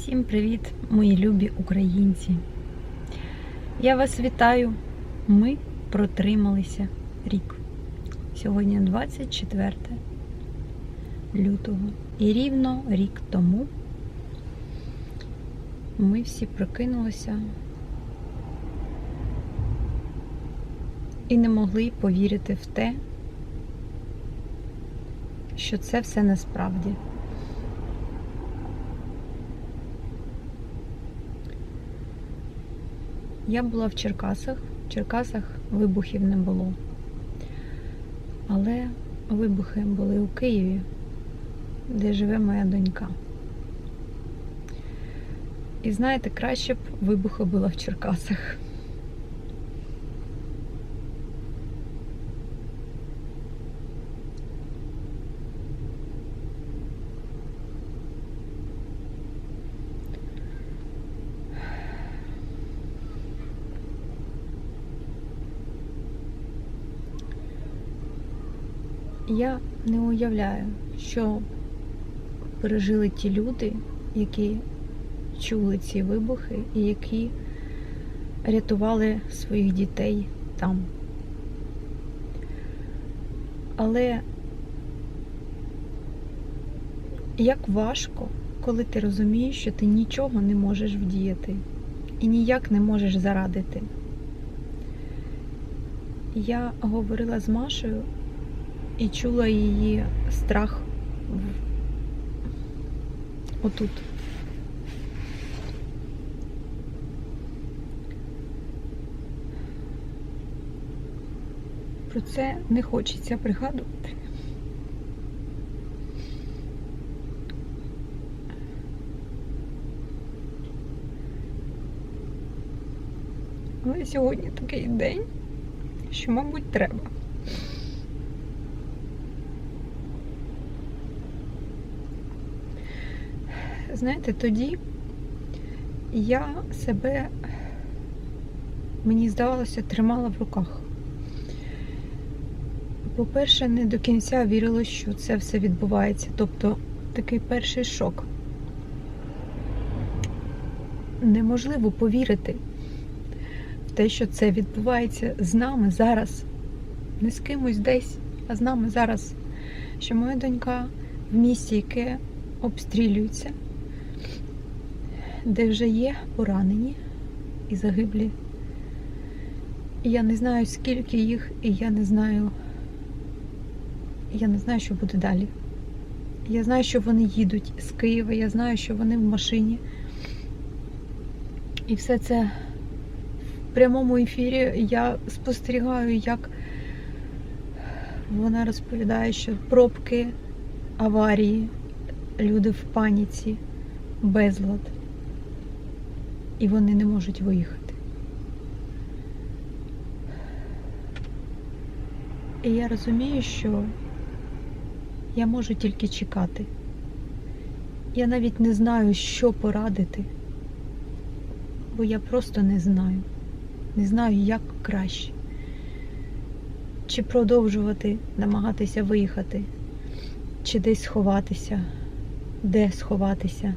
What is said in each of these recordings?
Всім привіт, мої любі українці! Я вас вітаю. Ми протрималися рік. Сьогодні 24 лютого. І рівно рік тому ми всі прокинулися і не могли повірити в те, що це все насправді. Я була в Черкасах. В Черкасах вибухів не було. Але вибухи були у Києві, де живе моя донька. І знаєте, краще б вибухи було в Черкасах. Я не уявляю, що пережили ті люди, які чули ці вибухи і які рятували своїх дітей там. Але як важко, коли ти розумієш, що ти нічого не можеш вдіяти і ніяк не можеш зарадити. Я говорила з Машею і чула її страх отут. Про це не хочеться пригадувати. Але сьогодні такий день, що, мабуть, треба. Знаєте, тоді я себе, мені здавалося, тримала в руках. По-перше, не до кінця вірила, що це все відбувається. Тобто такий перший шок. Неможливо повірити в те, що це відбувається з нами зараз. Не з кимось десь, а з нами зараз. Що моя донька в місті, яке обстрілюється, де вже є поранені і загиблі. Я не знаю, скільки їх, і я не знаю, я не знаю, що буде далі. Я знаю, що вони їдуть з Києва, я знаю, що вони в машині. І все це в прямому ефірі я спостерігаю, як вона розповідає, що пробки, аварії, люди в паніці, безлад. І вони не можуть виїхати. І я розумію, що я можу тільки чекати. Я навіть не знаю, що порадити, бо я просто не знаю. Не знаю, як краще. Чи продовжувати намагатися виїхати, чи десь сховатися, де сховатися.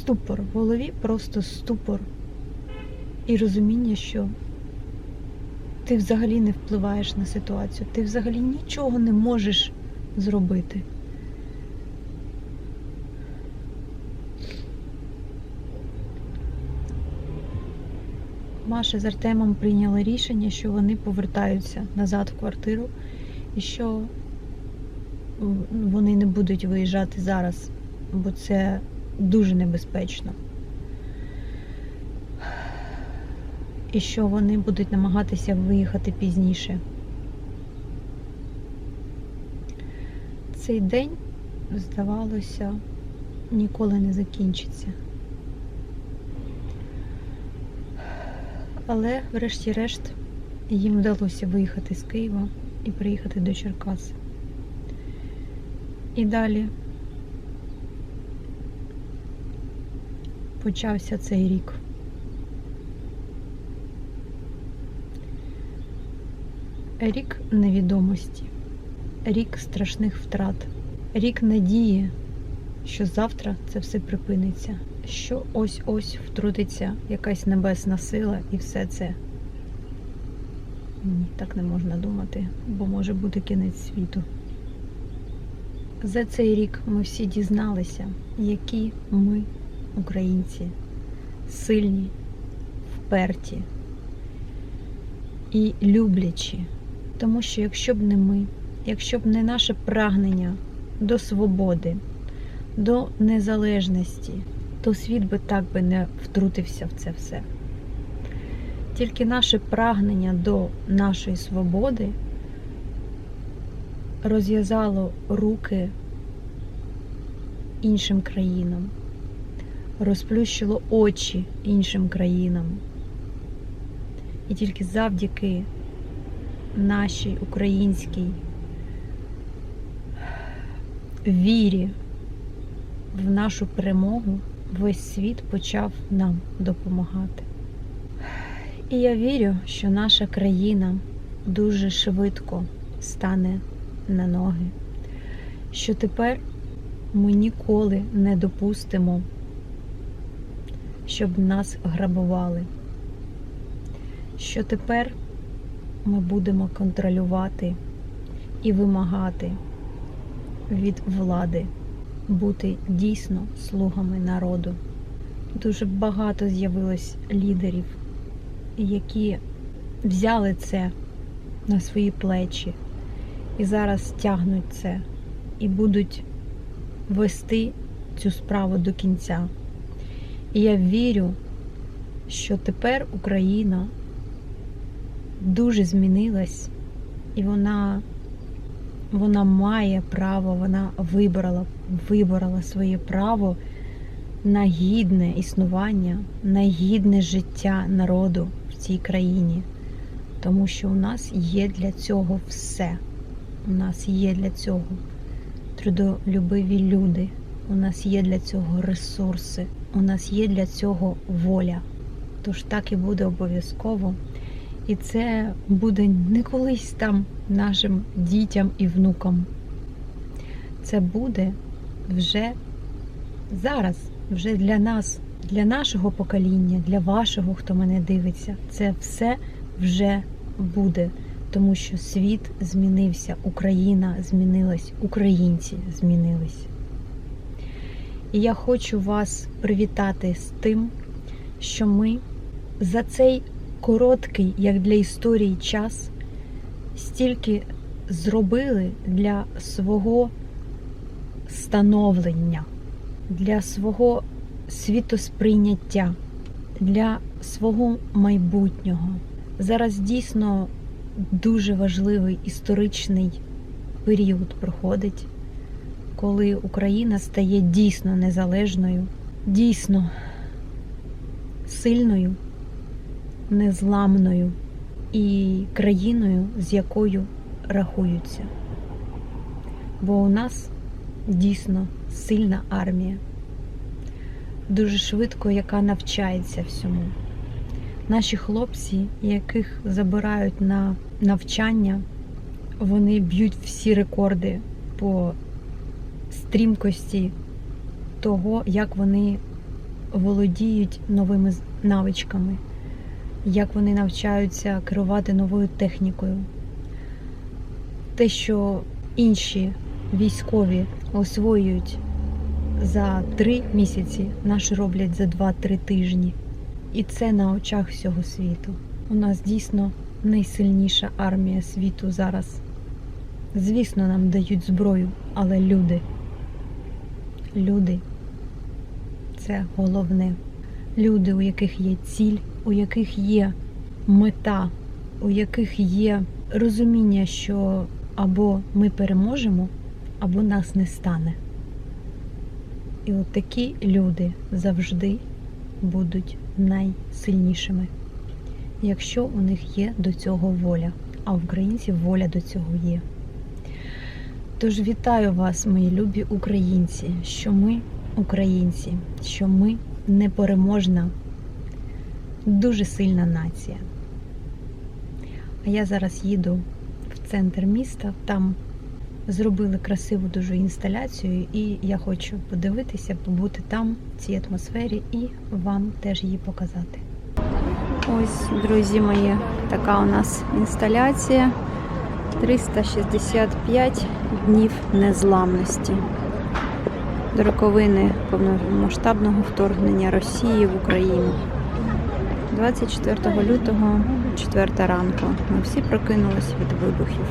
Ступор в голові, просто ступор і розуміння, що ти взагалі не впливаєш на ситуацію, ти взагалі нічого не можеш зробити. Маша з Артемом прийняли рішення, що вони повертаються назад в квартиру і що вони не будуть виїжджати зараз, бо це дуже небезпечно. І що вони будуть намагатися виїхати пізніше. Цей день, здавалося, ніколи не закінчиться. Але, врешті-решт, їм вдалося виїхати з Києва і приїхати до Черкас. І далі почався цей рік. Рік невідомості, рік страшних втрат, рік надії що завтра це все припиниться, що ось-ось втрутиться якась небесна сила і все це. Так не можна думати, бо може бути кінець світу. За цей рік ми всі дізналися, які ми, українці, сильні, вперті і люблячі. Тому що якщо б не ми, якщо б не наше прагнення до свободи, до незалежності, то світ би так би не втрутився в це все. Тільки наше прагнення до нашої свободи розв'язало руки іншим країнам, розплющило очі іншим країнам. І тільки завдяки нашій українській вірі в нашу перемогу весь світ почав нам допомагати. І я вірю, що наша країна дуже швидко стане на ноги, що тепер ми ніколи не допустимо, щоб нас грабували, що тепер ми будемо контролювати і вимагати від влади бути дійсно слугами народу. Дуже багато з'явилось лідерів, які взяли це на свої плечі і зараз тягнуть це і будуть вести цю справу до кінця. І я вірю, що тепер Україна дуже змінилась, і вона, вона має право, вона вибрала, вибрала своє право на гідне існування, на гідне життя народу в цій країні. Тому що у нас є для цього все. У нас є для цього трудолюбиві люди, у нас є для цього ресурси, у нас є для цього воля. Тож так і буде обов'язково. І це буде не колись там нашим дітям і внукам. Це буде вже зараз, вже для нас, для нашого покоління, для вашого, хто мене дивиться. Це все вже буде, тому що світ змінився, Україна змінилась, українці змінились. І я хочу вас привітати з тим, що ми за цей короткий, як для історії, час стільки зробили для свого становлення, для свого світосприйняття, для свого майбутнього. Зараз дійсно дуже важливий історичний період проходить, коли Україна стає дійсно незалежною, дійсно сильною, незламною і країною, з якою рахуються. Бо у нас дійсно сильна армія, дуже швидко, яка навчається всьому. Наші хлопці, яких забирають на навчання, вони б'ють всі рекорди по стрімкості того, як вони володіють новими навичками, як вони навчаються керувати новою технікою. Те, що інші військові освоюють за три місяці, наші роблять за 2-3 тижні. І це на очах всього світу. У нас дійсно найсильніша армія світу зараз. Звісно, нам дають зброю, але люди. Люди це головне. Люди, у яких є ціль, у яких є мета, у яких є розуміння, що або ми переможемо, або нас не стане. І от такі люди завжди будуть найсильнішими, якщо у них є до цього воля, а в українців воля до цього є. Тож вітаю вас, мої любі українці, що ми українці, що ми непереможна, дуже сильна нація. А я зараз їду в центр міста, там зробили красиву дуже інсталяцію, і я хочу подивитися, побути там, в цій атмосфері, і вам теж її показати. Ось, друзі мої, така у нас інсталяція. 365 днів незламності. До роковини повномасштабного вторгнення Росії в Україну. 24 лютого, 4 ранку. Ми всі прокинулись від вибухів.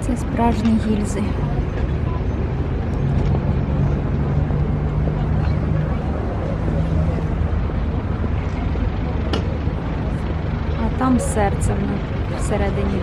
Це справжні гільзи. А там серце всередині.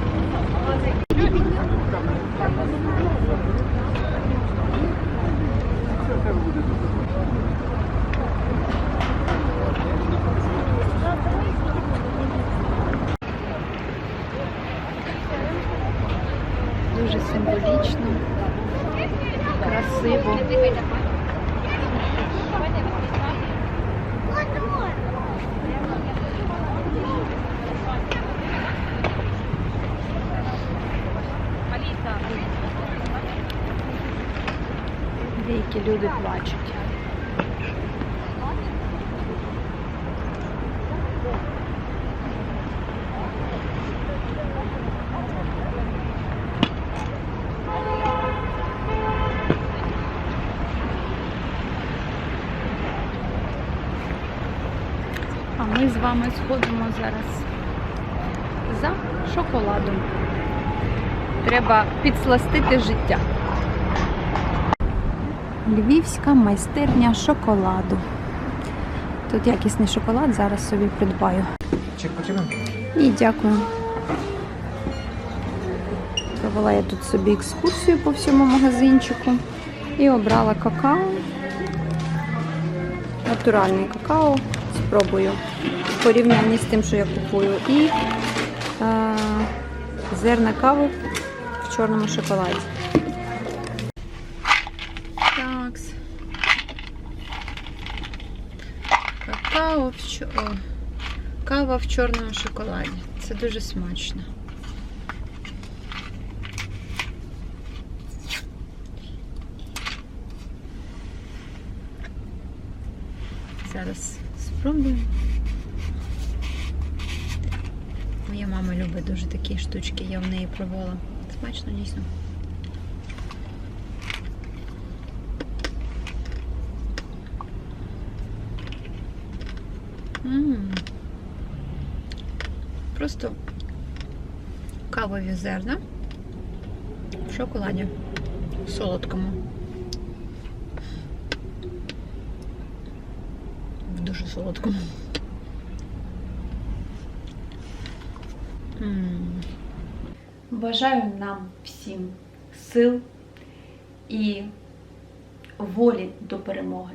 Ми з вами сходимо зараз за шоколадом. Треба підсластити життя. Львівська майстерня шоколаду. Тут якісний шоколад, зараз собі придбаю. І дякую. Провела я тут собі екскурсію по всьому магазинчику і обрала какао. Натуральний какао. Спробую в порівнянні з тим, що я купую. І е, зерна кави в чорному шоколаді. Такс. Какао в чо... о, Кава в чорному шоколаді. Це дуже смачно. Зараз спробую. Моя мама любить дуже такі штучки, я в неї пробувала. Смачно дійсно. М. Просто кавові зерна в шоколаді. Солодкому. М. Бажаю нам всім сил і волі до перемоги.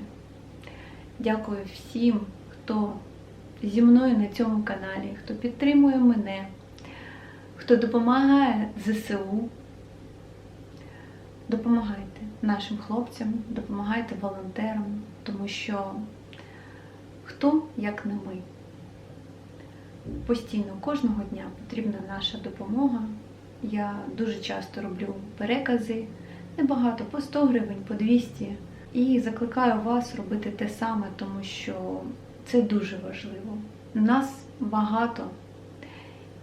Дякую всім, хто зі мною на цьому каналі, хто підтримує мене, хто допомагає ЗСУ. Допомагайте нашим хлопцям, допомагайте волонтерам, тому що хто як не ми. Постійно кожного дня потрібна наша допомога. Я дуже часто роблю перекази, небагато, по 100 гривень, по 200. І закликаю вас робити те саме, тому що це дуже важливо. Нас багато,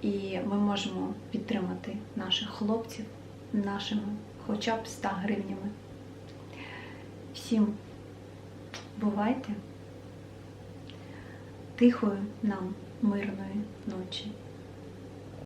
і ми можемо підтримати наших хлопців нашими хоча б 100 гривнями. Всім бувайте! Тихої нам мирної ночі.